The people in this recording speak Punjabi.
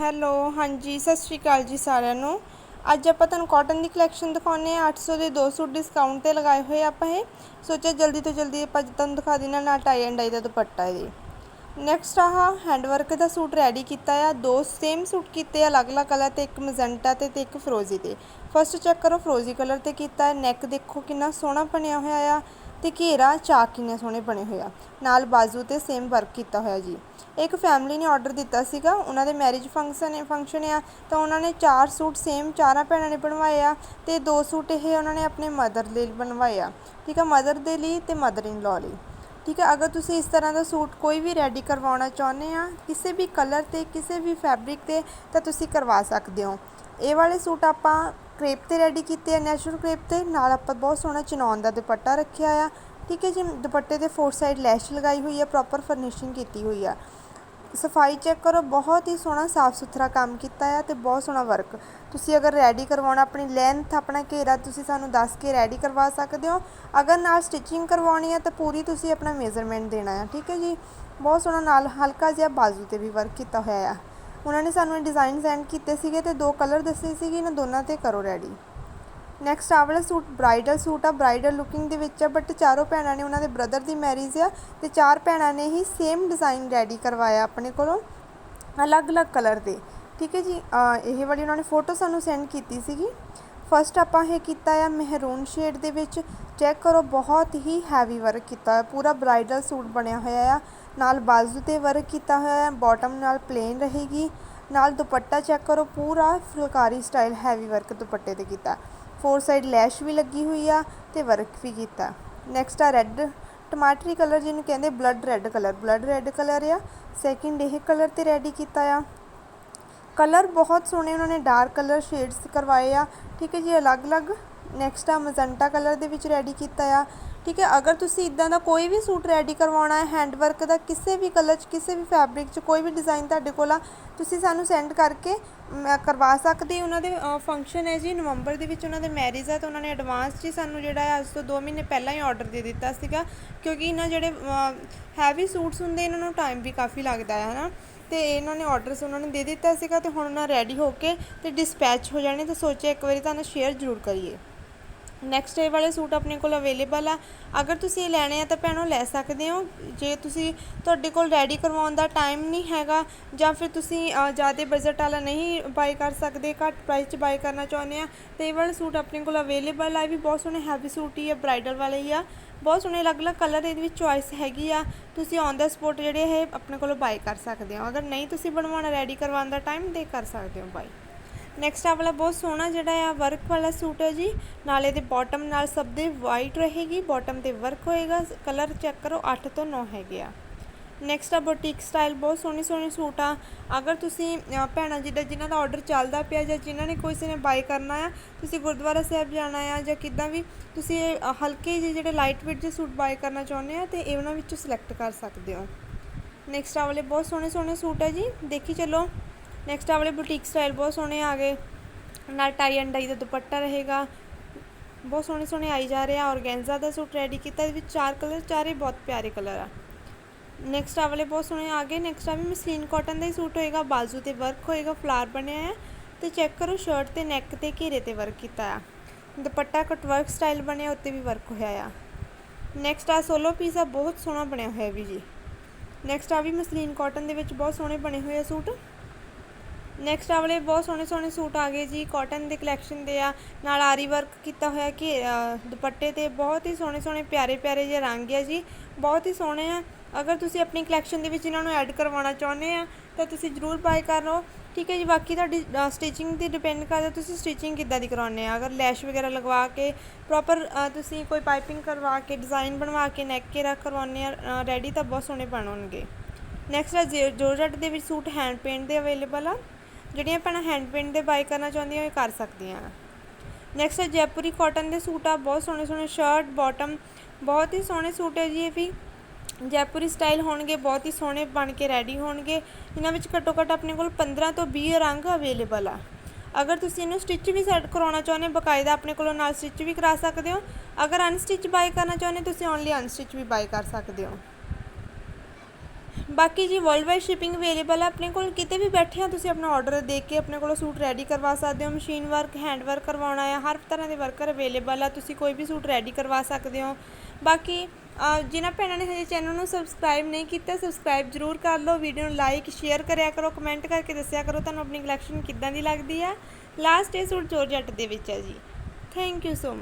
ਹੈਲੋ, ਹਾਂਜੀ, ਸਤਿ ਸ਼੍ਰੀ ਅਕਾਲ ਜੀ ਸਾਰਿਆਂ ਨੂੰ। ਅੱਜ ਆਪਾਂ ਤੁਹਾਨੂੰ ਕਾਟਨ ਦੀ ਕਲੈਕਸ਼ਨ ਦਿਖਾਉਨੇ ਆ 800 ਦੇ ਦੋ ਸੂਟ ਡਿਸਕਾਊਂਟ ਤੇ ਲਗਾਏ ਹੋਏ ਆਪਾਂ ਇਹ। ਸੋਚਿਆ ਜਲਦੀ ਤੋਂ ਜਲਦੀ ਆਪਾਂ ਤੁਹਾਨੂੰ ਦਿਖਾ ਦੇਣਾ ਨਾ ਟਾਈ ਐਂਡ ਆਈ ਦਾ ਦੁਪੱਟਾ ਇਹਦੇ। ਨੈਕਸਟ ਆਹ ਹੈਂਡ ਵਰਕ ਦਾ ਸੂਟ ਰੈਡੀ ਕੀਤਾ ਆ। ਦੋ ਸੇਮ ਸੂਟ ਕੀਤੇ ਆ, ਅਲੱਗ-ਅਲੱਗ ਕਲਰ ਤੇ ਇੱਕ ਮਜੈਂਟਾ ਤੇ ਤੇ ਇੱਕ ਫਰੋਜ਼ੀ ਤੇ। ਫਸਟ ਚੈੱਕ ਕਰੋ ਫਰੋਜ਼ੀ ਕਲਰ ਤੇ ਕੀਤਾ। ਹੈ ਨੈਕ ਦੇਖੋ ਕਿੰਨਾ ਸੋਹਣਾ ਬਣਿਆ ਹੋਇਆ ਆ। ਤੇ ਘੇਰਾ, ਚਾਕ ਕਿੰਨੇ ਸੋਹਣੇ ਬਣੇ ਹੋਏ ਆ। ਨਾਲ ਬਾਜ਼ੂ ਤੇ ਸੇਮ ਵਰਕ ਕੀਤਾ ਹੋਇਆ ਜੀ। ਇੱਕ ਫੈਮਿਲੀ ਨੇ ਆਰਡਰ ਦਿੱਤਾ ਸੀਗਾ, ਉਹਨਾਂ ਦੇ ਮੈਰਿਜ ਫੰਕਸ਼ਨ ਹੈ ਫੰਕਸ਼ਨ ਆ, ਤਾਂ ਉਹਨਾਂ ਨੇ ਚਾਰ ਸੂਟ ਸੇਮ ਚਾਰਾਂ ਭੈਣਾਂ ਨੇ ਬਣਵਾਏ ਆ ਤੇ ਦੋ ਸੂਟ ਇਹ ਉਹਨਾਂ ਨੇ ਆਪਣੇ ਮਦਰ ਲਈ ਬਣਵਾਏ ਆ। ਠੀਕ ਆ ਮਦਰ ਦੇ ਲਈ ਤੇ ਮਦਰ ਇਨ ਲਾ ਲਈ। ਠੀਕ ਹੈ ਅਗਰ ਤੁਸੀਂ ਇਸ ਤਰ੍ਹਾਂ ਦਾ ਸੂਟ ਕੋਈ ਵੀ ਰੈਡੀ ਕਰਵਾਉਣਾ ਚਾਹੁੰਦੇ ਆ, ਕਿਸੇ ਵੀ ਕਲਰ ਤੇ, ਕਿਸੇ ਵੀ ਫੈਬਰਿਕ ਤੇ, ਤਾਂ ਤੁਸੀਂ ਕਰਵਾ ਸਕਦੇ ਹੋ। ਇਹ ਵਾਲੇ ਸੂਟ ਆਪਾਂ ਕ੍ਰੇਪ ਤੇ ਰੈਡੀ ਕੀਤੇ ਆ, ਨੈਚੁਰਲ ਕ੍ਰੇਪ ਤੇ। ਨਾਲ ਆਪਾਂ ਬਹੁਤ ਸੋਹਣਾ ਚਨੌਨ ਦਾ ਦੁਪੱਟਾ ਰੱਖਿਆ ਆ। ਠੀਕ ਹੈ ਜੀ, ਦੁਪੱਟੇ ਦੇ ਫੋਰ ਸਾਈਡ ਲੈਸ਼ ਲਗਾਈ ਹੋਈ ਆ, ਪ੍ਰੋਪਰ ਫਰਨਿਸ਼ਿੰਗ ਕੀਤੀ ਹੋਈ ਆ। ਸਫ਼ਾਈ ਚੈੱਕ ਕਰੋ, ਬਹੁਤ ਹੀ ਸੋਹਣਾ ਸਾਫ਼ ਸੁਥਰਾ ਕੰਮ ਕੀਤਾ ਆ ਤੇ ਬਹੁਤ ਸੋਹਣਾ ਵਰਕ। ਤੁਸੀਂ ਅਗਰ ਰੈਡੀ ਕਰਵਾਉਣਾ, ਆਪਣੀ ਲੈਂਥ, ਆਪਣਾ ਘੇਰਾ, ਤੁਸੀਂ ਸਾਨੂੰ ਦੱਸ ਕੇ ਰੈਡੀ ਕਰਵਾ ਸਕਦੇ ਹੋ। ਅਗਰ ਨਾਲ ਸਟਿਚਿੰਗ ਕਰਵਾਉਣੀ ਹੈ ਤਾਂ ਪੂਰੀ ਤੁਸੀਂ ਆਪਣਾ ਮੇਜ਼ਰਮੈਂਟ ਦੇਣਾ ਆ। ਠੀਕ ਹੈ ਜੀ, ਬਹੁਤ ਸੋਹਣਾ ਨਾਲ ਹਲਕਾ ਜਿਹਾ ਬਾਜ਼ੂ ਤੇ ਵੀ ਵਰਕ ਕੀਤਾ ਹੋਇਆ ਆ। ਉਹਨਾਂ ਨੇ ਸਾਨੂੰ ਇਹ ਡਿਜ਼ਾਈਨ ਸੈਂਡ ਕੀਤੇ ਸੀਗੇ ਤੇ ਦੋ ਕਲਰ ਦੱਸੇ ਸੀਗੇ, ਇਹਨਾਂ ਦੋਨਾਂ ਤੇ ਕਰੋ ਰੈਡੀ ਨੈਕਸਟ ਆ ਵਾਲਾ ਸੂਟ ਬ੍ਰਾਈਡਲ ਸੂਟ ਆ ਬ੍ਰਾਈਡਲ ਲੁਕਿੰਗ ਦੇ ਵਿੱਚ ਆ ਬਟ ਚਾਰੋਂ ਭੈਣਾਂ ਨੇ ਉਹਨਾਂ ਦੇ ਬ੍ਰਦਰ ਦੀ ਮੈਰਿਜ ਆ ਤੇ ਚਾਰ ਭੈਣਾਂ ਨੇ ਹੀ ਸੇਮ ਡਿਜ਼ਾਈਨ ਰੈਡੀ ਕਰਵਾਇਆ ਆਪਣੇ ਕੋਲੋਂ, ਅਲੱਗ-ਅਲੱਗ ਕਲਰ ਦੇ। ਠੀਕ ਹੈ ਜੀ ਇਹ ਵਾਲੀ ਉਹਨਾਂ ਨੇ ਫੋਟੋ ਸਾਨੂੰ ਸੈਂਡ ਕੀਤੀ ਸੀਗੀ। ਫਸਟ ਆਪਾਂ ਇਹ ਕੀਤਾ ਆ ਮਹਿਰੂਨ ਸ਼ੇਡ ਦੇ ਵਿੱਚ। ਚੈੱਕ ਕਰੋ, ਬਹੁਤ ਹੀ ਹੈਵੀ ਵਰਕ ਕੀਤਾ ਹੋਇਆ, ਪੂਰਾ ਬ੍ਰਾਈਡਲ ਸੂਟ ਬਣਿਆ ਹੋਇਆ ਆ। ਨਾਲ ਬਾਜ਼ੂ ਤੇ ਵਰਕ ਕੀਤਾ ਹੋਇਆ ਹੈ ਬਾਟਮ ਨਾਲ ਪਲੇਨ ਰਹੇਗੀ। ਨਾਲ ਦੁਪੱਟਾ ਚੈੱਕ ਕਰੋ, ਪੂਰਾ ਫੁਲਕਾਰੀ ਸਟਾਈਲ ਹੈਵੀ ਵਰਕ ਦੁਪੱਟੇ ਤੇ ਕੀਤਾ। ਫੋਰ ਸਾਈਡ ਲੈਸ਼ ਵੀ ਲੱਗੀ ਹੋਈ ਆ ਤੇ ਵਰਕ ਵੀ ਕੀਤਾ। ਨੈਕਸਟ ਆ ਰੈੱਡ ਟਮਾਟਰੀ ਕਲਰ ਜਿਹਨੂੰ ਕਹਿੰਦੇ blood red colour blood red colour ਆ। ਸੈਕਿੰਡ ਇਹ ਕਲਰ ਤੇ ਰੈਡੀ ਕੀਤਾ ਆ। ਕਲਰ ਬਹੁਤ ਸੋਹਣੇ ਉਹਨਾਂ ਨੇ ਡਾਰਕ ਕਲਰ ਸ਼ੇਡਸ ਕਰਵਾਏ ਆ। ਠੀਕ ਹੈ ਜੀ, ਅਲੱਗ-ਅਲੱਗ। ਨੈਕਸਟ ਆ ਮਜ਼ੰਟਾ ਕਲਰ ਦੇ ਵਿੱਚ ਰੈਡੀ ਕੀਤਾ ਆ। ਠੀਕ ਹੈ, ਅਗਰ ਤੁਸੀਂ ਇਦਾਂ ਦਾ ਕੋਈ ਵੀ ਸੂਟ ਰੈਡੀ ਕਰਵਾਉਣਾ ਹੈ ਹੈਂਡ ਵਰਕ ਦਾ ਕਿਸੇ ਵੀ ਕਲਰ 'ਚ, ਕਿਸੇ ਵੀ ਫੈਬਰਿਕ 'ਚ, ਕੋਈ ਵੀ ਡਿਜ਼ਾਈਨ ਤੁਹਾਡੇ ਕੋਲ ਆ, ਤੁਸੀਂ ਸਾਨੂੰ ਸੈਂਡ ਕਰਕੇ ਕਰਵਾ ਸਕਦੇ ਉਹਨਾਂ ਦੇ ਫੰਕਸ਼ਨ ਹੈ ਜੀ ਨਵੰਬਰ ਦੇ ਵਿੱਚ ਉਹਨਾਂ ਦੇ ਮੈਰਿਜ ਆ, ਤਾਂ ਉਹਨਾਂ ਨੇ ਐਡਵਾਂਸ 'ਚ ਸਾਨੂੰ ਜਿਹੜਾ ਹੈ ਅੱਜ ਤੋਂ 2 ਮਹੀਨੇ ਪਹਿਲਾਂ ਹੀ ਆਰਡਰ ਦੇ ਦਿੱਤਾ ਸੀਗਾ। ਕਿਉਂਕਿ ਇਹਨਾਂ ਜਿਹੜੇ ਹੈਵੀ ਸੂਟਸ ਹੁੰਦੇ, ਇਹਨਾਂ ਨੂੰ ਟਾਈਮ ਵੀ ਕਾਫੀ ਲੱਗਦਾ ਹੈ ਹਨਾ ਤੇ ਇਹਨਾਂ ਨੇ ਆਰਡਰਸ ਉਹਨਾਂ ਨੂੰ ਦੇ ਦਿੱਤਾ ਸੀਗਾ ਤੇ ਹੁਣ ਉਹਨਾਂ ਰੈਡੀ ਹੋ ਕੇ ਤੇ ਡਿਸਪੈਚ ਹੋ ਜਾਣੇ, ਤੇ ਸੋਚਿਆ ਇੱਕ ਵਾਰੀ ਤੁਹਾਨੂੰ ਸ਼ੇਅਰ ਜ਼ਰੂਰ ਕਰੀਏ। ਨੈਕਸਟ ਇਹ ਵਾਲੇ ਸੂਟ ਆਪਣੇ ਕੋਲ ਅਵੇਲੇਬਲ ਆ। ਅਗਰ ਤੁਸੀਂ ਇਹ ਲੈਣੇ ਆ ਤਾਂ ਭੈਣੋ ਲੈ ਸਕਦੇ ਹੋ। ਜੇ ਤੁਸੀਂ ਤੁਹਾਡੇ ਕੋਲ ਰੈਡੀ ਕਰਵਾਉਣ ਦਾ ਟਾਈਮ ਨਹੀਂ ਹੈਗਾ ਜਾਂ ਫਿਰ ਤੁਸੀਂ ਜ਼ਿਆਦਾ ਬਜਟ ਵਾਲਾ ਨਹੀਂ ਬਾਈ ਕਰ ਸਕਦੇ, ਘੱਟ ਪ੍ਰਾਈਸ 'ਚ ਬਾਈ ਕਰਨਾ ਚਾਹੁੰਦੇ ਆ, ਤੇ ਇਹ ਵਾਲੇ ਸੂਟ ਆਪਣੇ ਕੋਲ ਅਵੇਲੇਬਲ ਆ। ਵੀ ਬਹੁਤ ਸੋਹਣੇ ਹੈਵੀ ਸੂਟ ਹੀ ਆ ਬ੍ਰਾਈਡਲ ਵਾਲੇ ਹੀ ਆ। ਬਹੁਤ ਸੋਹਣੇ ਅਲੱਗ-ਅਲੱਗ ਕਲਰ ਇਹਦੇ ਵਿੱਚ ਚੁਆਇਸ ਹੈਗੀ ਆ। ਤੁਸੀਂ ਔਨ ਦਾ ਸਪੋਟ ਜਿਹੜੇ ਇਹ ਆਪਣੇ ਕੋਲੋਂ ਬਾਈ ਕਰ ਸਕਦੇ ਹੋ। ਅਗਰ ਨਹੀਂ ਤੁਸੀਂ ਬਣਵਾਉਣਾ ਰੈਡੀ ਕਰਵਾਉਣ ਦਾ ਟਾਈਮ ਦੇ ਕਰ ਸਕਦੇ ਹੋ ਬਾਈ ਨੈਕਸਟ ਆ ਵਾਲਾ ਬਹੁਤ ਸੋਹਣਾ ਜਿਹੜਾ ਆ ਵਰਕ ਵਾਲਾ ਸੂਟ ਹੈ ਜੀ। ਨਾਲ ਇਹਦੇ ਬਾਟਮ ਨਾਲ ਸਭ ਦੇ ਵਾਈਟ ਰਹੇਗੀ ਬਾਟਮ ਤੇ ਵਰਕ ਹੋਏਗਾ ਕਲਰ ਚੈੱਕ ਕਰੋ 8 ਤੋਂ 9 ਹੈਗੇ ਆ। ਨੈਕਸਟ ਆ ਬੁਟੀਕ ਸਟਾਈਲ ਬਹੁਤ ਸੋਹਣੇ ਸੋਹਣੇ ਸੂਟ ਆ। ਅਗਰ ਤੁਸੀਂ ਭੈਣਾਂ ਜਿੱਦਾਂ ਜਿਨ੍ਹਾਂ ਦਾ ਆਰਡਰ ਚੱਲਦਾ ਪਿਆ ਜਾਂ ਜਿਨ੍ਹਾਂ ਨੇ ਕੋਈ ਨੇ ਬਾਈ ਕਰਨਾ ਆ, ਤੁਸੀਂ ਗੁਰਦੁਆਰਾ ਸਾਹਿਬ ਜਾਣਾ ਆ ਜਾਂ ਕਿੱਦਾਂ ਵੀ ਤੁਸੀਂ ਹਲਕੇ ਜਿਹੇ ਜਿਹੜੇ ਲਾਈਟ ਵੇਟ ਜਿਹੇ ਸੂਟ ਬਾਈ ਕਰਨਾ ਚਾਹੁੰਦੇ ਆ, ਤੇ ਇਹਨਾਂ ਵਿੱਚੋਂ ਸਿਲੈਕਟ ਕਰ ਸਕਦੇ ਹੋ। ਨੈਕਸਟ ਆ ਵਾਲੇ ਬਹੁਤ ਸੋਹਣੇ ਸੋਹਣੇ ਸੂਟ ਆ ਜੀ। ਦੇਖੀ ਚੱਲੋ। ਨੈਕਸਟ ਆ ਵਾਲੇ ਬੁਟੀਕ ਸਟਾਈਲ ਬਹੁਤ ਸੋਹਣੇ ਆ ਗਏ। ਨਾਲ ਟਾਈ ਐਂਡ ਡਾਈ ਦਾ ਦੁਪੱਟਾ ਰਹੇਗਾ। ਬਹੁਤ ਸੋਹਣੇ ਸੋਹਣੇ ਆਈ ਜਾ ਰਹੇ ਆ। ਔਰਗੈਂਜ਼ਾ ਦਾ ਸੂਟ ਰੈਡੀ ਕੀਤਾ। ਇਹਦੇ ਵਿੱਚ ਚਾਰ ਕਲਰ ਚਾਰੇ ਬਹੁਤ ਪਿਆਰੇ ਕਲਰ ਆ। ਨੈਕਸਟ ਆ ਵਾਲੇ ਬਹੁਤ ਸੋਹਣੇ ਆ ਗਏ। ਨੈਕਸਟ ਆ ਵੀ ਮਸਲੀਨ ਕਾਟਨ ਦਾ ਹੀ ਸੂਟ ਹੋਏਗਾ। ਬਾਜ਼ੂ ਤੇ ਵਰਕ ਹੋਏਗਾ। ਫਲਾਰ ਬਣਿਆ ਹੈ ਤੇ ਚੈੱਕ ਕਰੋ ਸ਼ਰਟ ਤੇ ਨੈਕ ਤੇ ਘੇਰੇ ਤੇ ਵਰਕ ਕੀਤਾ ਆ। ਦੁਪੱਟਾ ਕਟ ਵਰਕ ਸਟਾਈਲ ਬਣਿਆ, ਉੱਤੇ ਵੀ ਵਰਕ ਹੋਇਆ ਆ। ਨੈਕਸਟ ਆ ਸੋਲੋ ਪੀਸ ਆ। ਬਹੁਤ ਸੋਹਣਾ ਬਣਿਆ ਹੋਇਆ ਵੀ ਜੀ। ਨੈਕਸਟ ਆ ਵੀ ਮਸਲੀਨ ਕਾਟਨ ਦੇ ਵਿੱਚ ਬਹੁਤ ਸੋਹਣੇ ਬਣੇ ਹੋਏ ਆ ਸੂਟ। ਨੈਕਸਟ ਆ ਵਾਲੇ ਬਹੁਤ ਸੋਹਣੇ ਸੋਹਣੇ ਸੂਟ ਆ ਗਏ ਜੀ ਕਾਟਨ ਦੇ ਕਲੈਕਸ਼ਨ ਦੇ ਆ। ਨਾਲ ਆਰੀ ਵਰਕ ਕੀਤਾ ਹੋਇਆ ਕਿ ਦੁਪੱਟੇ ਤੇ ਬਹੁਤ ਹੀ ਸੋਹਣੇ ਸੋਹਣੇ ਪਿਆਰੇ ਪਿਆਰੇ ਜਿਹੇ ਰੰਗ ਆ ਜੀ। ਬਹੁਤ ਹੀ ਸੋਹਣੇ ਆ। ਅਗਰ ਤੁਸੀਂ ਆਪਣੀ ਕਲੈਕਸ਼ਨ ਦੇ ਵਿੱਚ ਇਹਨਾਂ ਨੂੰ ਐਡ ਕਰਵਾਉਣਾ ਚਾਹੁੰਦੇ ਆ, ਤਾਂ ਤੁਸੀਂ ਜ਼ਰੂਰ ਬਾਈ ਕਰ ਲਓ। ਠੀਕ ਹੈ ਜੀ, ਬਾਕੀ ਤੁਹਾਡੀ ਸਟਿਚਿੰਗ ਤੇ ਡਿਪੈਂਡ ਕਰਦਾ ਤੁਸੀਂ ਸਟਿਚਿੰਗ ਕਿੱਦਾਂ ਦੀ ਕਰਾਉਣੇ ਆ। ਅਗਰ ਲੈਸ਼ ਵਗੈਰਾ ਲਗਵਾ ਕੇ ਪ੍ਰੋਪਰ ਤੁਸੀਂ ਕੋਈ ਪਾਈਪਿੰਗ ਕਰਵਾ ਕੇ ਡਿਜ਼ਾਈਨ ਬਣਵਾ ਕੇ ਨੈਕ ਕੇ ਰੱਖ ਕਰਵਾਉਣੇ ਆ ਰੈਡੀ ਤਾਂ ਬਹੁਤ ਸੋਹਣੇ ਬਣਨਗੇ ਨੈਕਸਟ ਆ ਜੋਰਜਟ ਦੇ ਵਿੱਚ ਸੂਟ ਹੈਂਡ ਪੇਂਟ ਦੇ ਅਵੇਲੇਬਲ ਆ। ਜਿਹੜੀਆਂ ਭੈਣਾਂ ਹੈਂਡ ਪੇਂਟ ਦੇ ਬਾਏ ਕਰਨਾ ਚਾਹੁੰਦੀਆਂ, ਉਹ ਕਰ ਸਕਦੀਆਂ। ਨੈਕਸਟ ਜੈਪੁਰੀ ਕਾਟਨ ਦੇ ਸੂਟ ਆ, ਬਹੁਤ ਸੋਹਣੇ ਸੋਹਣੇ ਸ਼ਰਟ ਬਾਟਮ ਬਹੁਤ ਹੀ ਸੋਹਣੇ ਸੂਟ ਹੈ ਜੀ ਇਹ ਵੀ। ਜੈਪੁਰੀ ਸਟਾਈਲ ਹੋਣਗੇ, ਬਹੁਤ ਹੀ ਸੋਹਣੇ ਬਣ ਕੇ ਰੈਡੀ ਹੋਣਗੇ। ਇਹਨਾਂ ਵਿੱਚ ਘੱਟੋ ਘੱਟ ਆਪਣੇ ਕੋਲ 15 ਤੋਂ 20 ਰੰਗ ਅਵੇਲੇਬਲ ਆ। ਅਗਰ ਤੁਸੀਂ ਇਹਨੂੰ ਸਟਿਚ ਵੀ ਸੈੱਟ ਕਰਾਉਣਾ ਚਾਹੁੰਦੇ, ਬਕਾਇਦਾ ਆਪਣੇ ਕੋਲੋਂ ਨਾਲ ਸਟਿਚ ਵੀ ਕਰਾ ਸਕਦੇ ਹੋ। ਅਗਰ ਅਨਸਟਿਚ ਬਾਈ ਕਰਨਾ ਚਾਹੁੰਦੇ, ਤੁਸੀਂ ਓਨਲੀ ਅਨਸਟਿਚ ਵੀ ਬਾਈ ਕਰ ਸਕਦੇ ਹੋ। ਬਾਕੀ ਜੀ ਵਰਲਡ ਵਾਈਡ ਸ਼ਿਪਿੰਗ ਅਵੇਲੇਬਲ ਹੈ ਆਪਣੇ ਕੋਲ ਕਿਤੇ ਵੀ ਬੈਠੇ ਆ ਤੁਸੀਂ ਆਪਣਾ ਆਰਡਰ ਦੇ ਕੇ ਆਪਣੇ ਕੋਲੋਂ ਸੂਟ ਰੈਡੀ ਕਰਵਾ ਸਕਦੇ ਹੋ ਮਸ਼ੀਨ ਵਰਕ ਹੈਂਡ ਵਰਕ ਕਰਵਾਉਣਾ ਹੈ ਹਰ ਤਰ੍ਹਾਂ ਦੇ ਵਰਕਰ ਅਵੇਲੇਬਲ ਆ ਤੁਸੀਂ ਕੋਈ ਵੀ ਸੂਟ ਰੈਡੀ ਕਰਵਾ ਸਕਦੇ ਹੋ। ਬਾਕੀ ਅ, ਜਿਨ੍ਹਾਂ ਭੈਣਾਂ ਨੇ ਹਜੇ ਚੈਨਲ ਨੂੰ ਸਬਸਕ੍ਰਾਈਬ ਨਹੀਂ ਕੀਤਾ ਸਬਸਕ੍ਰਾਈਬ ਜ਼ਰੂਰ ਕਰ ਲਓ ਵੀਡੀਓ ਨੂੰ ਲਾਈਕ ਸ਼ੇਅਰ ਕਰਿਆ ਕਰੋ ਕਮੈਂਟ ਕਰਕੇ ਦੱਸਿਆ ਕਰੋ ਤੁਹਾਨੂੰ ਆਪਣੀ ਕਲੈਕਸ਼ਨ ਕਿੱਦਾਂ ਦੀ ਲੱਗਦੀ ਆ। ਲਾਸਟ ਇਹ ਸੂਟ ਜੋਰਜੱਟ ਦੇ ਵਿੱਚ ਹੈ ਜੀ। Thank you so much